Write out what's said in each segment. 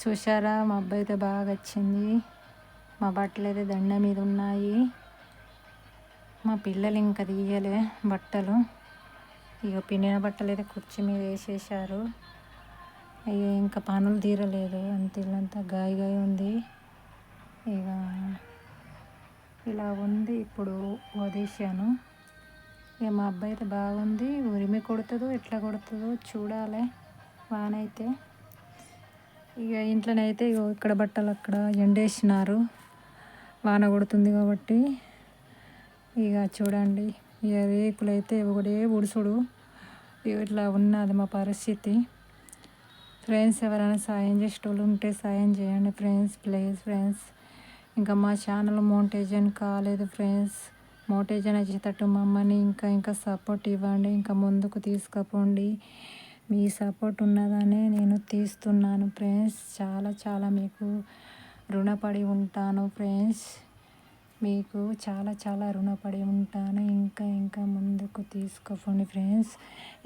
చూసారా మా అబ్బాయి అయితే బాగా వచ్చింది. మా బట్టలు అయితే దండ మీద ఉన్నాయి. మా పిల్లలు ఇంకా తీయలే బట్టలు. ఇక పిండిన బట్టలు అయితే కుర్చీ మీద వేసేసారు ఇక ఇంకా పనులు తీరలేదు. అంత ఇల్లంతా గాయ గాయ ఉంది. ఇక ఇలా ఉంది. ఇప్పుడు వదిలేసాను ఇక మా అబ్బాయి అయితే బాగుంది. ఉరిమి కొడుతుందో ఎట్లా కొడుతుందో చూడాలి వానైతే. ఇక ఇంట్లోనైతే ఇగో ఇక్కడ బట్టలు అక్కడ ఎండేసినారు. వాన కొడుతుంది కాబట్టి ఇక చూడండి ఇక రేకులు అయితే ఒకటే ఉడుసుడు ఇట్లా ఉన్నది మా పరిస్థితి. ఫ్రెండ్స్ ఎవరైనా సాయం చేసేటోళ్ళు ఉంటే సాయం చేయండి ఫ్రెండ్స్ ప్లీజ్ ఫ్రెండ్స్. ఇంకా మా ఛానల్ మోనిటైజన్ కాలేదు ఫ్రెండ్స్. మోటేజన్ వచ్చేటట్టు మమ్మల్ని ఇంకా ఇంకా సపోర్ట్ ఇవ్వండి ఇంకా ముందుకు తీసుకుపోండి. మీ సపోర్ట్ ఉన్నదనే నేను తీస్తున్నాను ఫ్రెండ్స్. చాలా చాలా మీకు రుణపడి ఉంటాను ఫ్రెండ్స్. మీకు చాలా చాలా రుణపడి ఉంటాను. ఇంకా ఇంకా ముందుకు తీసుకుపోండి ఫ్రెండ్స్.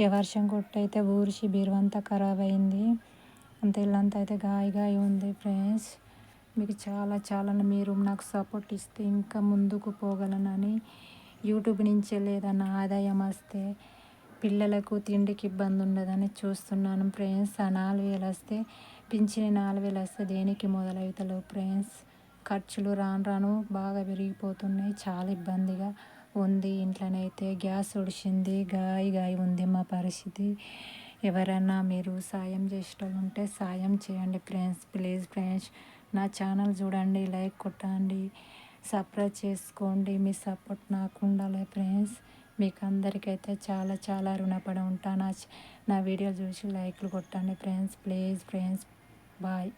ఏ వర్షం కొట్టయితే ఊరిసి బీరువంతా ఖరాబ్ అయింది. అంత ఇల్లంతా అయితే గాయ గాయ ఉంది ఫ్రెండ్స్. మీకు చాలా చాలా మీరు నాకు సపోర్ట్ ఇస్తే ఇంకా ముందుకు పోగలనని యూట్యూబ్ నుంచే లేదన్న ఆదాయం వస్తే పిల్లలకు తిండికి ఇబ్బంది ఉండదని చూస్తున్నాను ఫ్రెండ్స్. ఆ నాలుగు వేలు వస్తే పింఛని నాలుగు వేలు వస్తే దేనికి మొదలవుతలేవు ఫ్రెండ్స్. ఖర్చులు రాను రాను బాగా పెరిగిపోతున్నాయి చాలా ఇబ్బందిగా ఉంది. ఇంట్లోనైతే గ్యాస్ ఒడిచింది గాయ గాయ ఉంది మా పరిస్థితి. ఎవరైనా మీరు సాయం చేసేటోళ్ళు ఉంటే సాయం చేయండి ఫ్రెండ్స్. ప్లీజ్ ఫ్రెండ్స్ నా ఛానల్ చూడండి లైక్ కొట్టండి సబ్స్క్రైబ్ చేసుకోండి. మీ సపోర్ట్ నాకు ఉండాలి ఫ్రెండ్స్. మీకు అందరికైతే చాలా చాలా రుణపడి ఉంటాను. నా వీడియో చూసి లైక్లు కొట్టండి ఫ్రెండ్స్. Please friends. బాయ్.